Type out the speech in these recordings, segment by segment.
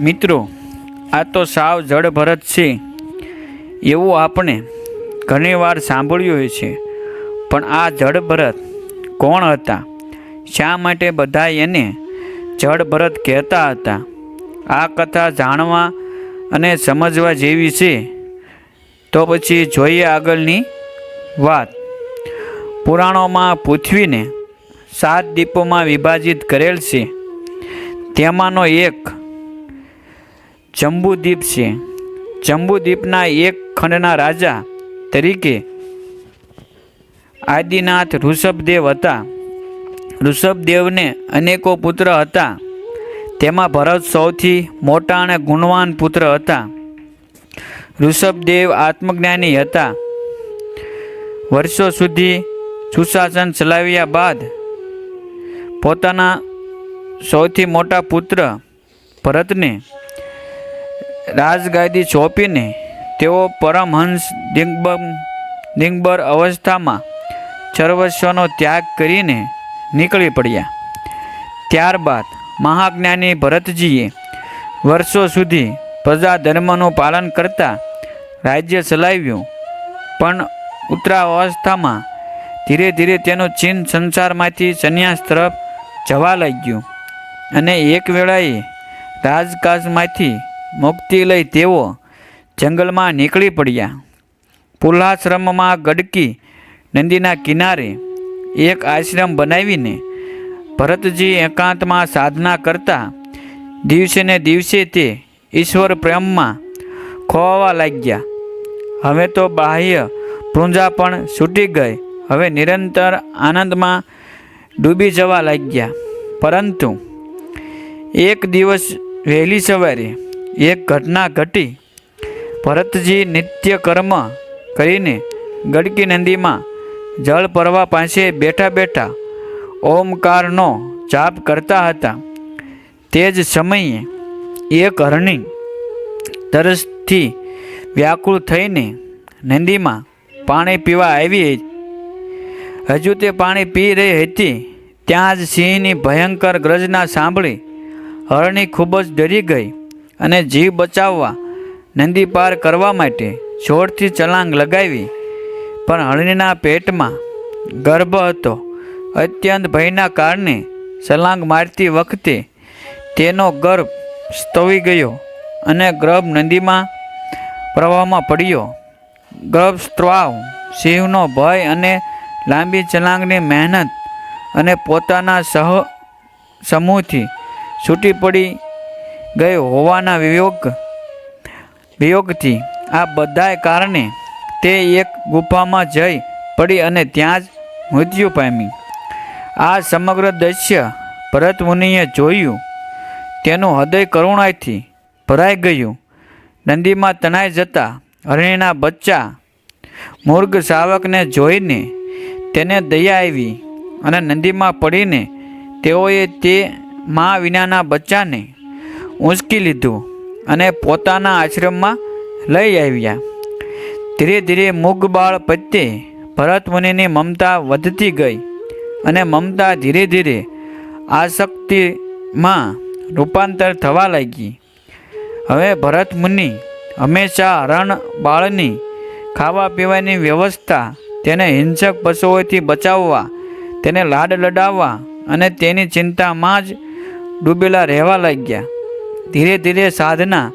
મિત્રો, આ તો સાવ જડભરત છે. એવું આપણે ઘણીવાર સાંભળ્યું હોય છે. પણ આ જડભરત કોણ હતા? શા માટે બધા એને જડભરત કહેતા હતા? આ કથા જાણવા અને સમજવા જેવી છે. તો પછી જોઈએ આગળની વાત. પુરાણોમાં પૃથ્વીને સાત દીપોમાં વિભાજિત કરેલ છે. તેમાંનો એક જંબુદ્વીપ છે જંબુદ્વીપના એક ખંડના રાજા તરીકે આદિનાથ ઋષભદેવ હતા. ઋષભદેવને અનેકો પુત્ર હતા. તેમાં ભરત સૌથી મોટા અને ગુણવાન પુત્ર હતા. ઋષભદેવ આત્મજ્ઞાની હતા. વર્ષો સુધી સુશાસન ચલાવ્યા બાદ પોતાના સૌથી મોટા પુત્ર ભરતને રાજગાદી સોંપીને તેઓ પરમહંસ દિગ્બમ દિગ્બર અવસ્થામાં સર્વસ્વનો ત્યાગ કરીને નીકળી પડ્યા. ત્યારબાદ મહાજ્ઞાની ભરતજીએ વર્ષો સુધી પ્રજા ધર્મનું પાલન કરતા રાજ્ય ચલાવ્યું. પણ ઉત્તરાવસ્થામાં ધીરે ધીરે તેનું ચીન સંસારમાંથી સંન્યાસ તરફ જવા લાગ્યું અને એક વેળાએ રાજકાજમાંથી મુક્તિ લઈ તેઓ જંગલમાં નીકળી પડ્યા. પુલ્હાશ્રમમાં ગડકી નદીના કિનારે એક આશ્રમ બનાવીને ભરતજી એકાંતમાં સાધના કરતા દિવસે ને દિવસે તે ઈશ્વર પ્રેમમાં ખોવા લાગ્યા. હવે તો બાહ્ય પૂંજા પણ છૂટી ગઈ. હવે નિરંતર આનંદમાં ડૂબી જવા લાગ્યા. પરંતુ એક દિવસ વહેલી સવારે એક ઘટના ઘટી. ભરતજી નિત્ય કર્મ કરીને ગડકી નદીમાં જળ પરવા પાસે બેઠા બેઠા ઓમકારનો જાપ કરતા હતા. તે જ સમયે એક હરણી તરસથી વ્યાકુળ થઈને નદીમાં પાણી પીવા આવી. હજુ તે પાણી પી રહી હતી, ત્યાં જ સિંહની ભયંકર ગ્રજના સાંભળી હરણી ખૂબ જ ડરી ગઈ. અને જીવ બચાવવા, નદી પાર કરવા માટે જોરથી ચલાંગ લગાવી. પણ હરણીના પેટમાં ગર્ભ હતો. અત્યંત ભયના કારણે છલાંગ મારતી વખતે તેનો ગર્ભ સ્તવી ગયો અને ગર્ભ નદીમાં પ્રવાહમાં પડ્યો. ગર્ભ સ્ત્રાવ, સિંહનો ભય અને લાંબી છલાંગની મહેનત અને પોતાના સહ સમૂહથી છૂટી પડી ગઈ હોવાના વિયોગ વિયોગથી આ બધાય કારણે તે એક ગુફામાં જઈ પડી અને ત્યાં જ મૃત્યુ પામી. આ સમગ્ર દ્રશ્ય ભરત મુનિએ જોયું. તેનું હૃદય કરુણાથી ભરાઈ ગયું. નદીમાં તણાઈ જતા હરણીના બચ્ચા મૂર્ગ શાવકને જોઈને તેને દયા આવી અને નદીમાં પડીને તેઓએ તે મા વિનાના બચ્ચાને ઊંચકી લીધું અને પોતાના આશ્રમમાં લઈ આવ્યા. ધીરે ધીરે મુગબાળ પ્રત્યે ભરત મુનિની મમતા વધતી ગઈ અને મમતા ધીરે ધીરે આસક્તિમાં રૂપાંતર થવા લાગી. હવે ભરત મુનિ હંમેશા રણ બાળની ખાવા પીવાની વ્યવસ્થા, તેને હિંસક પશુઓથી બચાવવા, તેને લાડ લડાવવા અને તેની ચિંતામાં જ ડૂબેલા રહેવા લાગ્યા. ધીરે ધીરે સાધના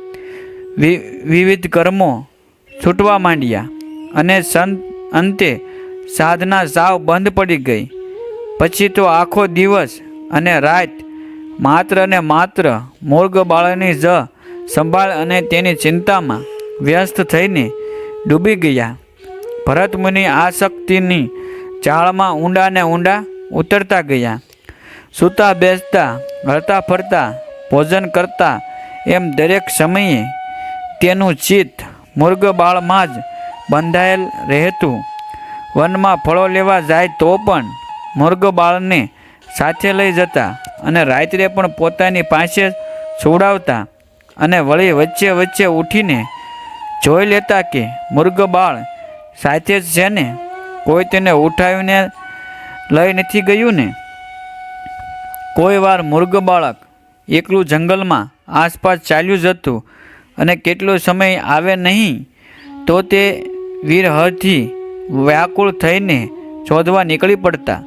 વિવિધ કર્મો છૂટવા માંડ્યા અને સંત અંતે સાધના સાવ બંધ પડી ગઈ. પછી તો આખો દિવસ અને રાત માત્ર ને માત્ર મૂર્ગ બાળકની જ સંભાળ અને તેની ચિંતામાં વ્યસ્ત થઈને ડૂબી ગયા. ભરત મુનિ આ શક્તિની ચાળમાં ઊંડા ને ઊંડા ઉતરતા ગયા. સૂતા બેસતા હરતા ફરતા, ભોજન કરતા એમ દરેક સમયે તેનું ચિત્ત મૃગબાળમાં જ બંધાયેલ રહેતું. વનમાં ફળો લેવા જાય તો પણ મુર્ગ બાળને સાથે લઈ જતા અને રાત્રે પણ પોતાની પાસે છોડાવતા અને વળી વચ્ચે વચ્ચે ઉઠીને જોઈ લેતા કે મુર્ગ બાળ સાથે જ છે ને, કોઈ તેને ઉઠાવીને લઈ નથી ગયું ને? કોઈ વાર મુર્ગ બાળક એકલું જંગલમાં આસપાસ ચાલ્યું જતું અને કેટલો સમય આવે નહીં, તો તે વીરહથી વ્યાકુળ થઈને શોધવા નીકળી પડતા.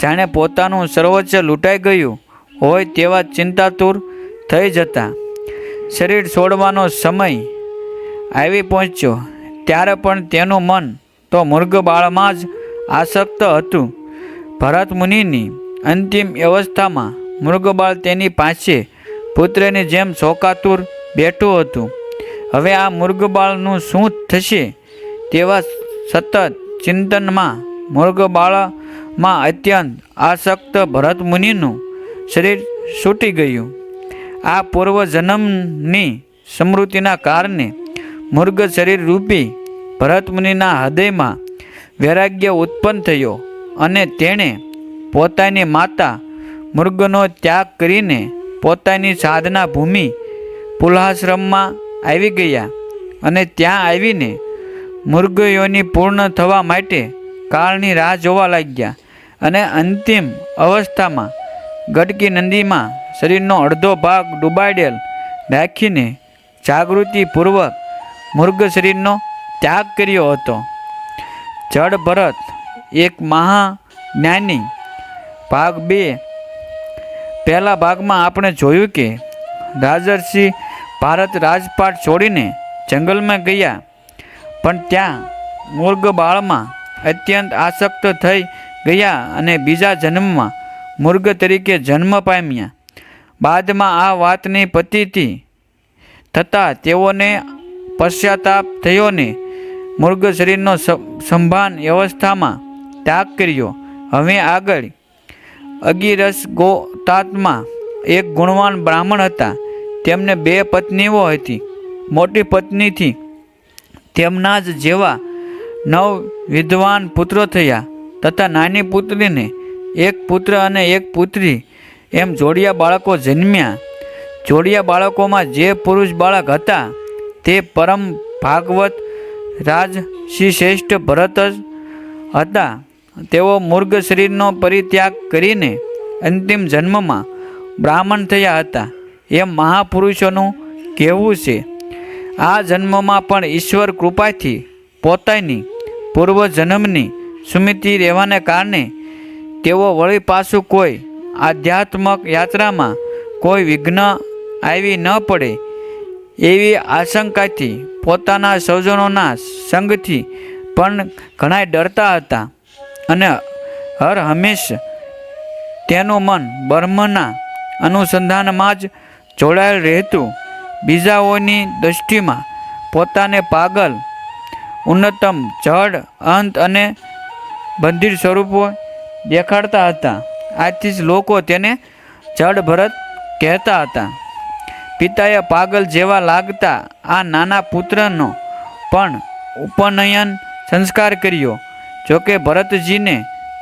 જાણે પોતાનું સર્વોચ્ચ લૂંટાઈ ગયું હોય તેવા ચિંતાતુર થઈ જતા. શરીર છોડવાનો સમય આવી પહોંચ્યો, ત્યારે પણ તેનું મન તો મૃગબાળમાં જ આસક્ત હતું. ભરત મુનિની અંતિમ અવસ્થામાં મૃગબાળ તેની પાસે પુત્રની જેમ શોકાતુર બેઠું હતું. હવે આ મૃગબાળનું શું થશે તેવા સતત ચિંતનમાં મૃગબાળમાં અત્યંત આસક્ત ભરત મુનિનું શરીર છૂટી ગયું. આ પૂર્વજન્મની સ્મૃતિના કારણે મૃગ શરીર રૂપી ભરત મુનિના હૃદયમાં વૈરાગ્ય ઉત્પન્ન થયો અને તેણે પોતાની માતા મૃગનો ત્યાગ કરીને પોતાની સાધના ભૂમિ પુલ્હાશ્રમમાં આવી ગયા અને ત્યાં આવીને મૃગયોની પૂર્ણ થવા માટે કાળની રાહ જોવા લાગ્યા અને અંતિમ અવસ્થામાં ગડકી નદીમાં શરીરનો અડધો ભાગ ડૂબાડેલ રાખીને જાગૃતિપૂર્વક મૃગ શરીરનો ત્યાગ કર્યો હતો. જડ ભરત એક મહાજ્ઞાની, ભાગ બે પહેલા ભાગમાં આપણે જોયું કે રાજર્ષિ ભારત રાજપાટ છોડીને જંગલમાં ગયા. પણ ત્યાં મૂર્ગ બાળમાં અત્યંત આસક્ત થઈ ગયા અને બીજા જન્મમાં મૂર્ગ તરીકે જન્મ પામ્યા. બાદમાં આ વાતની પતિથી થતાં તેઓને પશ્ચાતાપ થયો ને મૃગ શરીરનો સંભાન વ્યવસ્થામાં ત્યાગ કર્યો. હવે આગળ અગિરસ ગોતાત્મા એક ગુણવાન બ્રાહ્મણ હતા. તેમને બે પત્નીઓ હતી. મોટી પત્નીથી તેમના જ જેવા નવ વિદ્વાન પુત્રો થયા તથા નાની પુત્રીને એક પુત્ર અને એક પુત્રી એમ જોડિયા બાળકો જન્મ્યા. જોડિયા બાળકોમાં જે પુરુષ બાળક હતા તે પરમ ભાગવત રાજ શ્રી શ્રેષ્ઠ ભરત જ હતા. તેઓ મૂર્ગ શરીરનો પરિત્યાગ કરીને અંતિમ જન્મમાં બ્રાહ્મણ થયા હતા. એમ મહાપુરુષોનું કહેવું છે, આ જન્મમાં પણ ઈશ્વર કૃપાથી પોતાની પૂર્વજન્મની સુમિતિ રહેવાને કારણે તેઓ વળી પાછું કોઈ આધ્યાત્મક યાત્રામાં કોઈ વિઘ્ન આવી ન પડે એવી આશંકાથી પોતાના સ્વજનોના સંગથી પણ ઘણા ડરતા હતા. અને હર હંમેશ તેનું મન બ્રહ્મના અનુસંધાનમાં જ જોડાયેલ રહેતું. બીજાઓની દૃષ્ટિમાં પોતાને પાગલ, ઉન્નતમ, જડ, અંત અને બંધિર સ્વરૂપો દેખાડતા હતા. આથી જ લોકો તેને જડ ભરત કહેતા હતા. પિતાએ પાગલ જેવા લાગતા આ નાના પુત્રનો પણ ઉપનયન સંસ્કાર કર્યો. જોકે ભરતજીને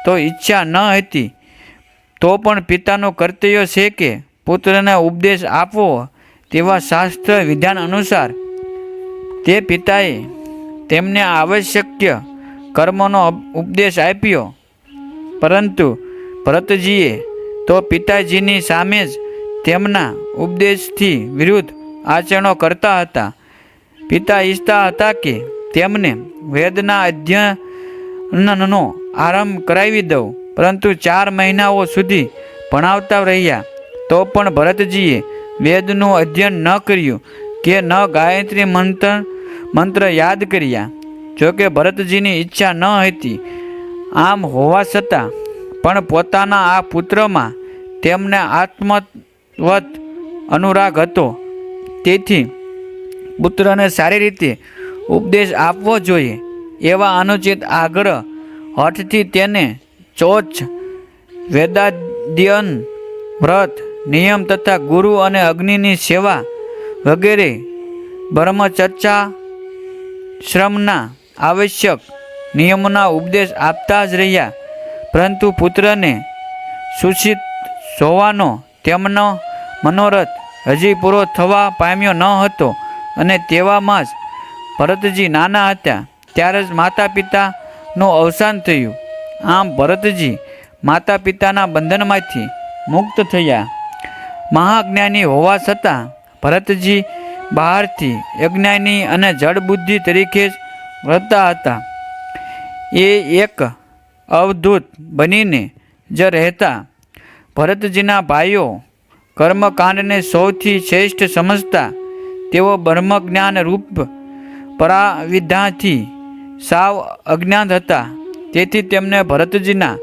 તો ઈચ્છા ન હતી, તો પણ પિતાનો કર્તવ્ય છે કે પુત્રને ઉપદેશ આપવો તેવા શાસ્ત્ર વિધાન અનુસાર તે પિતાએ તેમને આવશ્યક કર્મનો ઉપદેશ આપ્યો. પરંતુ ભરતજીએ તો પિતાજીની સામે જ તેમના ઉપદેશથી વિરુદ્ધ આચરણો કરતા હતા. પિતા ઈચ્છતા હતા કે તેમને વેદના અધ્યયનનો આરંભ કરાવી દઉં. પરંતુ ચાર મહિનાઓ સુધી ભણાવતા રહ્યા, તો પણ ભરતજીએ વેદનું અધ્યયન ન કર્યું કે ન ગાયત્રી મંત્ર મંત્ર યાદ કર્યા. જોકે ભરતજીની ઈચ્છા ન હતી આમ હોવા છતાં, પણ પોતાના આ પુત્રમાં તેમને આત્મવત અનુરાગ હતો. તેથી પુત્રને સારી રીતે ઉપદેશ આપવો જોઈએ. એવા અનુચિત આગ્રહ હઠથી તેને ચોચ, વેદાધ્યન વ્રત, નિયમ તથા ગુરુ અને અગ્નિની સેવા વગેરે બ્રહ્મચર્ચા શ્રમના આવશ્યક નિયમોના ઉપદેશ આપતા જ રહ્યા. પરંતુ પુત્રને સૂચિત જોવાનો તેમનો મનોરથ હજી પૂરો થવા પામ્યો ન હતો અને તેવામાં જ ભરતજી નાના હતા. ત્યારે જ માતા પિતાનું અવસાન થયું. આમ ભરતજી માતા પિતાના બંધનમાંથી મુક્ત થયા. મહાજ્ઞાની હોવા છતાં ભરતજી બહારથી અજ્ઞાની અને જળબુદ્ધિ તરીકે જ રહેતા હતા. એ એક અવધૂત બનીને જ રહેતા. ભરતજીના ભાઈઓ કર્મકાંડને સૌથી શ્રેષ્ઠ સમજતા. તેઓ બ્રહ્મજ્ઞાન રૂપ પરાવિદ્યાથી સાવ અજ્ઞાત હતા. તેથી તેમને ભરતજીના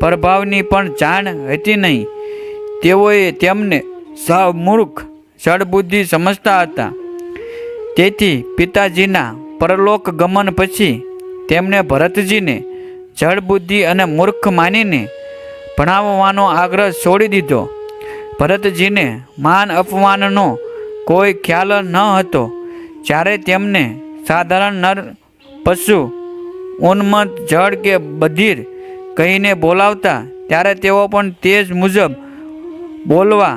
પ્રભાવની પણ જાણ હતી નહીં. તેઓએ તેમને સાવ મૂર્ખ જળબુદ્ધિ સમજતા હતા. તેથી પિતાજીના પરલોક ગમન પછી તેમણે ભરતજીને જળબુદ્ધિ અને મૂર્ખ માનીને ભણાવવાનો આગ્રહ છોડી દીધો. ભરતજીને માન અપમાનનો કોઈ ખ્યાલ ન હતો. જ્યારે તેમને સાધારણ નર પશુ ઉન્મત જળ કે બધીર કહીને બોલાવતા, ત્યારે તેઓ પણ તે જ મુજબ બોલવા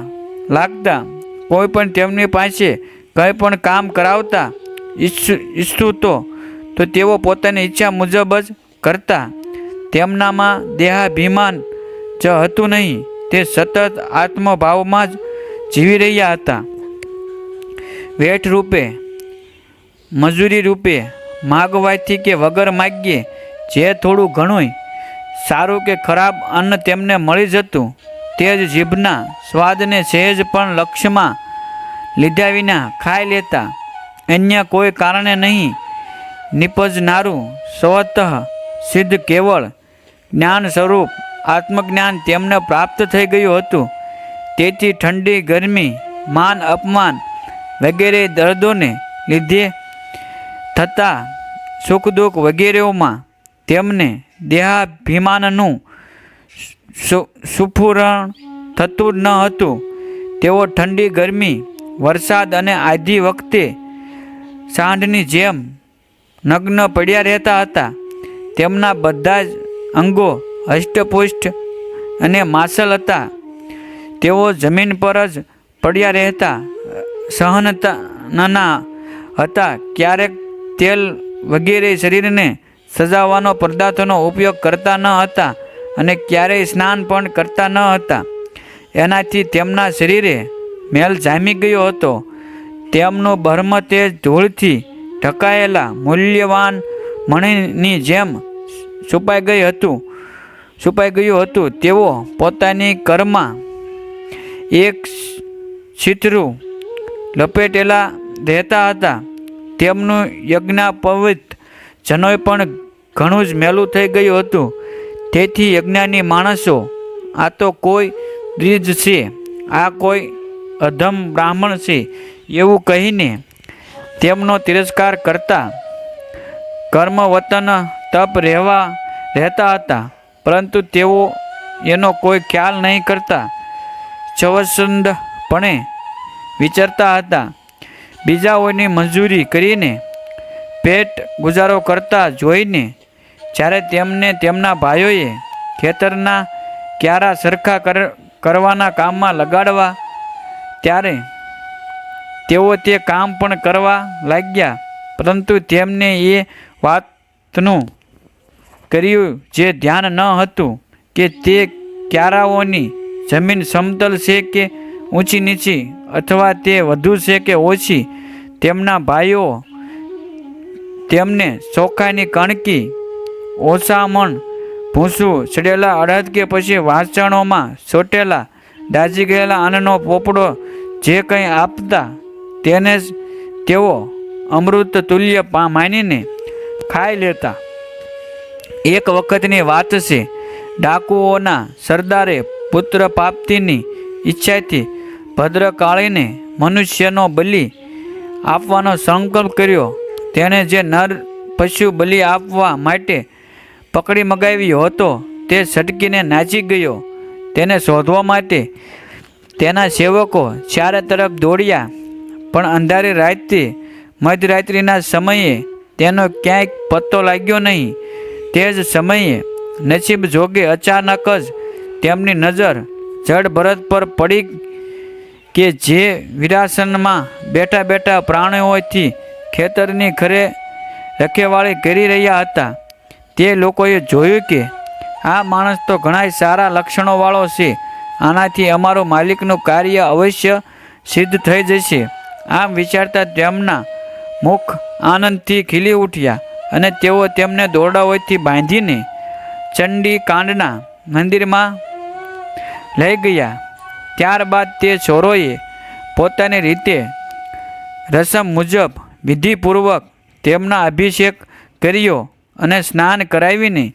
લાગતા. કોઈ પણ તેમની પાસે કંઈ પણ કામ કરાવતા ઈચ્છ તો તો તેઓ પોતાની ઈચ્છા મુજબ જ કરતા. તેમનામાં દેહાભિમાન જ હતું નહીં, તે સતત આત્મભાવમાં જ જીવી રહ્યા હતા. વેઠ રૂપે, મજૂરી રૂપે માગવાથી કે વગર માગીએ, જે થોડું ઘણું સારું કે ખરાબ અન્ન તેમને મળી જતું, તે જ જીભના સ્વાદને સહેજ પણ લક્ષ્યમાં લીધા વિના ખાઈ લેતા. અન્ય કોઈ કારણે નહીં નિપજનારું સ્વતઃ સિદ્ધ કેવળ જ્ઞાન સ્વરૂપ આત્મજ્ઞાન તેમને પ્રાપ્ત થઈ ગયું હતું. તેથી ઠંડી ગરમી, માન અપમાન વગેરે દર્દોને લીધે થતા સુખ દુઃખ વગેરેઓમાં તેમને દેહાભિમાનનું સુફુરણ થતું ન હતું. તેઓ ઠંડી, ગરમી, વરસાદ અને આધી વખતે સાંઢની જેમ નગ્ન પડ્યા રહેતા હતા. તેમના બધા જ અંગો હષ્ટપુષ્ટ અને માસલ હતા. તેઓ જમીન પર જ પડ્યા રહેતા સહનતાના હતા. ક્યારેક તેલ વગેરે શરીરને સજાવવાનો, પદાર્થોનો ઉપયોગ કરતા ન હતા અને ક્યારેય સ્નાન પણ કરતા ન હતા. એનાથી તેમના શરીરે મેલ જામી ગયો હતો. તેમનું બર્મ તે ધૂળથી ઢકાયેલા, મૂલ્યવાન મણીની જેમ છુપાઈ ગઈ હતું, છુપાઈ ગયું હતું. તેઓ પોતાની કરમાં એક છીતરું લપેટેલા રહેતા હતા. તેમનું યજ્ઞાપવિત જનોય પણ ઘણું જ મેલું થઈ ગયું હતું. તેથી યજ્ઞાની માણસો, આ તો કોઈ દ્વિજ છે, આ કોઈ અધમ બ્રાહ્મણ છે, એવું કહીને તેમનો તિરસ્કાર કરતા કર્મ વતન તપ રહેવા રહેતા હતા. પરંતુ તેઓ એનો કોઈ ખ્યાલ નહીં કરતા. ચવસંદપણે વિચારતા હતા બીજાઓની મંજૂરી કરીને પેટ ગુજારો કરતા જોઈને જ્યારે તેમને તેમના ભાઈઓએ ખેતરના ક્યારા સરખા કર, કરવાના કામમાં લગાડવા, ત્યારે તેઓ તે કામ પણ કરવા લાગ્યા, પરંતુ તેમને એ વાતનું કર્યું જે ધ્યાન ન હતું કે તે ક્યારાઓની જમીન સમતલ છે કે ઊંચી નીચી અથવા તે વધુ છે કે ઓછી, તેમના ભાઈઓ તેમને ચોખાની કણકી ઓછામણ ભૂસું, ચડેલા અડદ કે પછી વાસણોમાં સોટેલા દાજી ગયેલા અન્નનો પોપડો જે કંઈ આપતા તેને જ તેઓ અમૃત તુલ્ય માનીને ખાઈ લેતા. એક વખતની વાત છે, ડાકુઓના સરદારે પુત્ર પ્રાપ્તિની ઈચ્છાથી ભદ્રકાળીને મનુષ્યનો બલિ આપવાનો સંકલ્પ કર્યો. તેણે જે નર પશુ બલિ આપવા માટે પકડી મગાવ્યો હતો, તે છટકીને નાચી ગયો. તેને શોધવા માટે તેના સેવકો ચારે તરફ દોડ્યા, પણ અંધારી રાતથી મધરાત્રિના સમયે તેનો ક્યાંય પત્તો લાગ્યો નહીં. તે જ સમયે નસીબ જોગે અચાનક જ તેમની નજર જડ ભરત પર પડી કે જે વિરાસનમાં બેઠા બેઠા પ્રાણીઓથી ખેતરની ઘરે રખેવાળી કરી રહ્યા હતા, તે લોકોએ જોયું કે આ માણસ તો ઘણાય સારા લક્ષણોવાળો છે. આનાથી અમારું માલિકનું કાર્ય અવશ્ય સિદ્ધ થઈ જશે. આમ વિચારતા તેમના મુખ આનંદથી ખીલી ઉઠ્યા અને તેઓ તેમને દોરડાઓથી બાંધીને ચંડી કાંડના મંદિરમાં લઈ ગયા. ત્યારબાદ તે ચોરોએ પોતાની રીતે રસમ મુજબ વિધિપૂર્વક તેમના અભિષેક કર્યો અને સ્નાન કરાવીને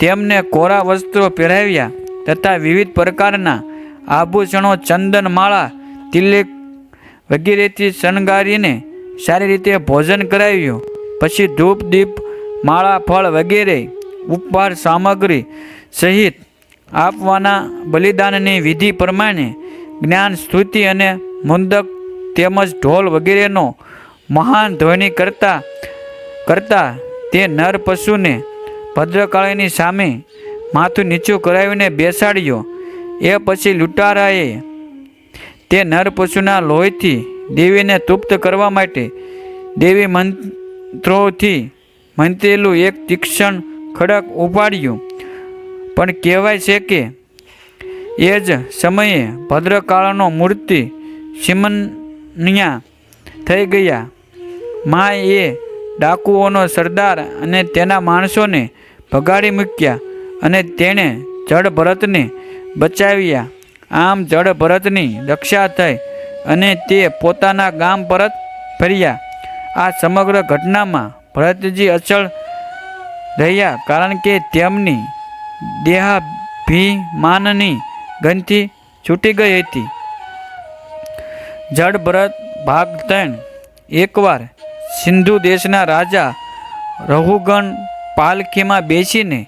તેમને કોરા વસ્ત્રો પહેરાવ્યા તથા વિવિધ પ્રકારના આભૂષણો ચંદન માળા તિલક વગેરેથી શણગારીને સારી રીતે ભોજન કરાવ્યું. પછી ધૂપ, દીપ, માળા, ફળ વગેરે ઉપહાર સામગ્રી સહિત આપવાના બલિદાનની વિધિ પ્રમાણે જ્ઞાન, સ્તુતિ અને મુંદક તેમજ ઢોલ વગેરેનો મહાન ધ્વનિ કરતા કરતા તે નર પશુને ભદ્રકાળીની સામે માથું નીચું કરાવીને બેસાડ્યો. એ પછી લૂંટારાએ તે નર પશુના લોહીથી દેવીને તૃપ્ત કરવા માટે દેવી મંત્રોથી મંત્રેલું એક તીક્ષણ ખડક ઉપાડ્યું. પણ કહેવાય છે કે એ જ સમયે ભદ્રકાળનો મૂર્તિ સિમન્યા થઈ ગયા. મા એ ડાકુઓનો સરદાર અને તેના માણસોને ભગાડી મૂક્યા અને તેણે જળ ભરતને બચાવ્યા. આમ જળ ભરતની રક્ષા થઈ અને તે પોતાના ગામ પરત ફર્યા. આ સમગ્ર ઘટનામાં ભરતજી અચળ રહ્યા કારણ કે તેમની દેહાભિમાનની ગંથી છૂટી ગઈ હતી. જળ ભરત ભાગ ત્રણ એકવાર સિંધુ દેશના રાજા રઘુગણ પાલખીમાં બેસીને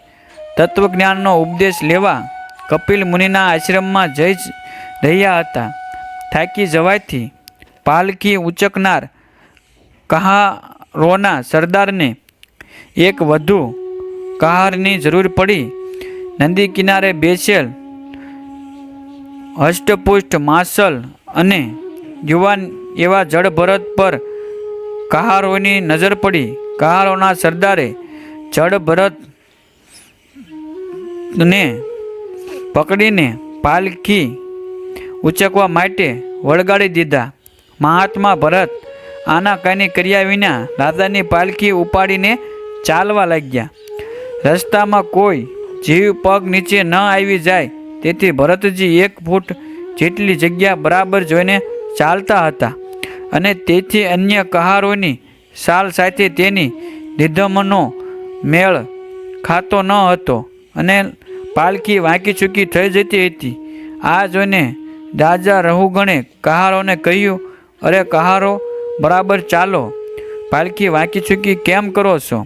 તત્વજ્ઞાનનો ઉપદેશ લેવા કપિલ મુનિના આશ્રમમાં જઈ રહ્યા હતા. થાકી જવાથી પાલખી ઉચકનાર કહારોના સરદારને એક વધુ કહારની જરૂર પડી. નદી કિનારે બેસેલ, હષ્ટપુષ્ટ માસલ અને યુવાન એવા જળભરત પર કહારોની નજર પડી. કહારોના સરદારે જળભરતને પકડીને પાલખી ઉચકવા માટે વળગાડી દીધા. મહાત્મા ભરત આનાકાની કર્યા વિના રાજાની પાલખી ઉપાડીને ચાલવા લાગ્યા. રસ્તામાં કોઈ જીવ પગ નીચે ન આવી જાય, તેથી ભરતજી એક ફૂટ જેટલી જગ્યા બરાબર જોઈને ચાલતા હતા અને તેથી અન્ય કહારોની સાલ સાથે તેની નિધમનો મેળ ખાતો ન હતો અને પાલખી વાંકી ચૂકી થઈ જતી હતી. આ જોઈને રાજા રહુગણે કહારોને કહ્યું, અરે કહારો, બરાબર ચાલો. પાલખી વાંકી ચૂકી કેમ કરો છો?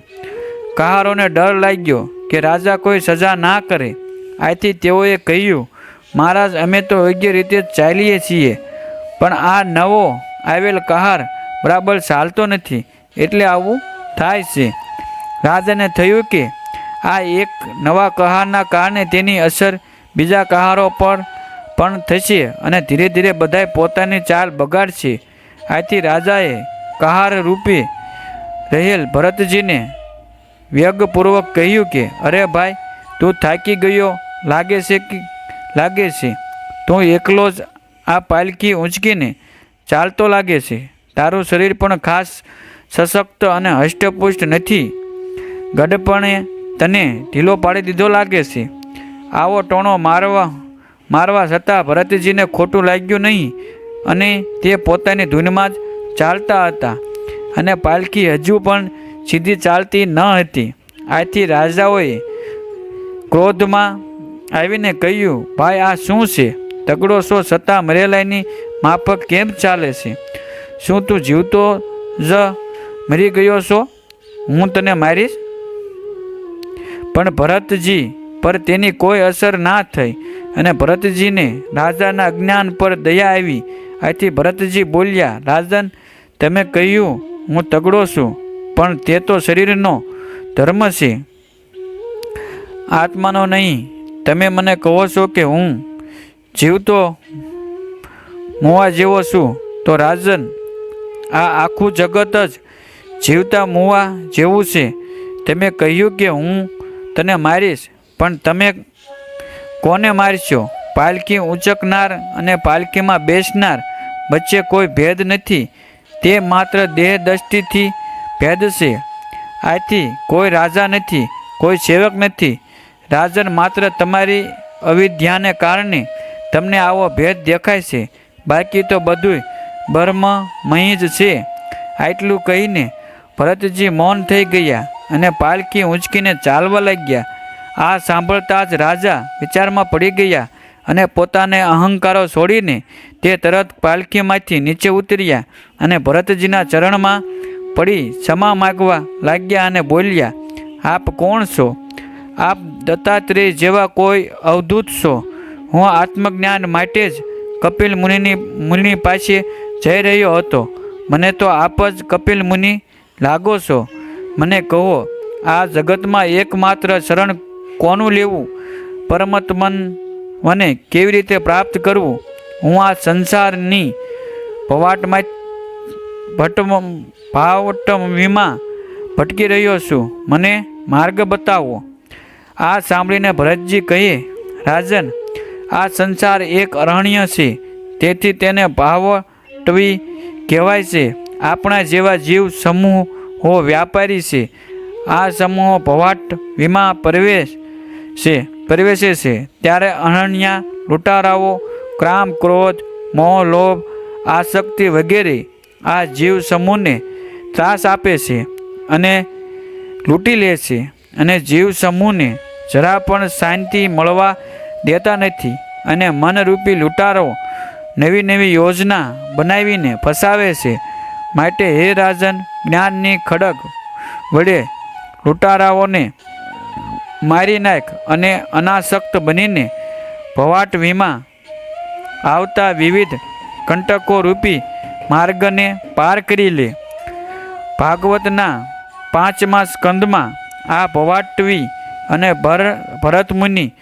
કહારોને ડર લાગ્યો. કે રાજા કોઈ સજા ના કરે. આથી તેઓએ કહ્યું, મહારાજ, અમે તો યોગ્ય રીતે ચાલીએ છીએ, પણ આ નવો આવેલ કહાર બરાબર ચાલતો નથી, એટલે આવું થાય છે. રાજાને થયું કે, આ એક નવા કહારના કારણે તેની અસર બીજા કહારો પર પણ થશે અને ધીરે ધીરે બધાએ પોતાની ચાલ બગાડશે. આથી રાજાએ કહાર રૂપે રહેલ ભરતજીને વ્યગપૂર્વક કહ્યું કે, અરે ભાઈ, તું થાકી ગયો. લાગે છે કે, લાગે છે. તું એકલો જ આ પાલખી ઊંચકીને ચાલતો લાગે છે. તારું શરીર પણ ખાસ સશક્ત અને હષ્ટપુષ્ટ નથી. ગડપણે તને ઢીલો પાડી દીધો લાગે છે. આવો ટોણો મારવા મારવા છતાં ભરતજીને ખોટું લાગ્યું નહીં અને તે પોતાની ધૂનમાં જ ચાલતા હતા. અને પાલખી હજુ પણ સીધી ચાલતી ન હતી. આથી રાજાઓએ ક્રોધમાં આવીને કહ્યું, ભાઈ, આ શું છે? તગડો છો છતાં મરેલાની માફક કેમ ચાલે છે? શું તું જીવતો જ મરી ગયો છો? હું તને મારીશ? પણ ભરતજી પર તેની કોઈ અસર ના થઈ અને ભરતજીને રાજાના અજ્ઞાન પર દયા આવી. આથી ભરતજી બોલ્યા, રાજન, તમે કહ્યું, હું તગડો છું. પણ તે તો શરીરનો ધર્મ છે. આત્માનો નહીં. તમે મને કહો છો કે હું જીવતો મુવા જેવો છું, તો રાજન, આ આખું જગત જ જીવતા મુવા જેવું છે. તમે કહ્યું કે હું તને મારીશ, પણ તમે કોને મારશો? પાલખી ઉંચકનાર અને પાલખીમાં બેસનાર વચ્ચે કોઈ ભેદ નથી. તે માત્ર દેહ દ્રષ્ટિથી ભેદ છે આથી કોઈ રાજા નથી, કોઈ સેવક નથી. રાજન માત્ર તમારી અવિદ્યાને કારણે તમને આવો ભેદ દેખાય છે. બાકી તો બધું બ્રહ્મમય જ છે. આટલું કહીને ભરતજી મૌન થઈ ગયા અને પાલખી ઊંચકીને ચાલવા લાગ્યા. આ સાંભળતા જ રાજા વિચારમાં પડી ગયા અને પોતાને અહંકારો છોડીને તે તરત પાલખીમાંથી નીચે ઉતર્યા અને ભરતજીના ચરણમાં પડી ક્ષમા માગવા લાગ્યા અને બોલ્યા, આપ કોણ છો? આપ દત્તાત્રેય જેવા કોઈ અવધૂત છો. હું આત્મજ્ઞાન માટે જ કપિલ મુનિની, મુનિ પાસે જઈ રહ્યો હતો. મને તો આપ જ કપિલ મુનિ લાગો છો. મને કહો, આ જગતમાં એકમાત્ર શરણ કોનું લેવું? પરમતમન મને કેવી રીતે પ્રાપ્ત કરવું? હું આ સંસારની ભવાટમાં ભટમ ભાવટમ વીમાં ભટકી રહ્યો છું. મને માર્ગ બતાવો. આ સાંભળીને ભરતજી કહે, રાજન, આ સંસાર એક અરણ્ય છે. તેથી તેને ભાવટવી કહેવાય છે. આપણા જેવા જીવ સમૂહો વ્યાપારી છે. આ સમૂહો ભવાટ વીમા પ્રવેશ છે, પ્રવેશે છે. ત્યારે અનન્યા, લૂંટારાઓ, ક્રામ, ક્રોધ, મોહ, લોભ, આસક્તિ વગેરે આ જીવ સમૂહને ત્રાસ આપે છે અને લૂંટી લે છે. અને જીવ સમૂહને જરા પણ શાંતિ મળવા દેતા નથી અને મનરૂપી લૂંટારો નવી નવી યોજના બનાવીને ફસાવે છે. માટે હે રાજન, જ્ઞાનની ખડગ વડે લૂંટારાઓને મારી નાખ અને અનાસક્ત બનીને ભવાટ વીમા આવતા વિવિધ કંટકો રૂપી માર્ગને પાર કરી લે. ભાગવતના પાંચમા સ્કંદમાં આ ભવાટવી અને ભર, ભરતમુનિ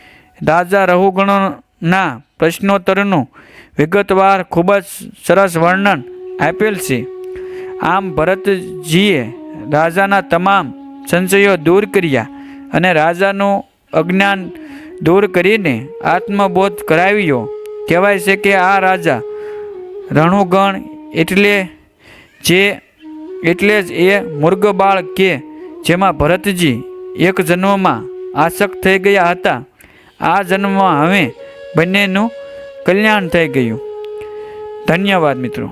રાજા રહુગણોના પ્રશ્નોત્તરનું વિગતવાર ખૂબ જ સરસ વર્ણન આપેલ છે. આમ ભરતજીએ રાજાના તમામ સંશયો દૂર કર્યા અને રાજાનું અજ્ઞાન દૂર કરીને આત્મબોધ કરાવ્યો. કહેવાય છે કે આ રાજા રણુગણ એટલે જે, એટલે જ એ મુર્ગબાળ કે જેમાં ભરતજી એક જન્મમાં આસક્ત થઈ ગયા હતા, આ જન્મમાં હવે બંનેનું કલ્યાણ થઈ ગયું. ધન્યવાદ મિત્રો.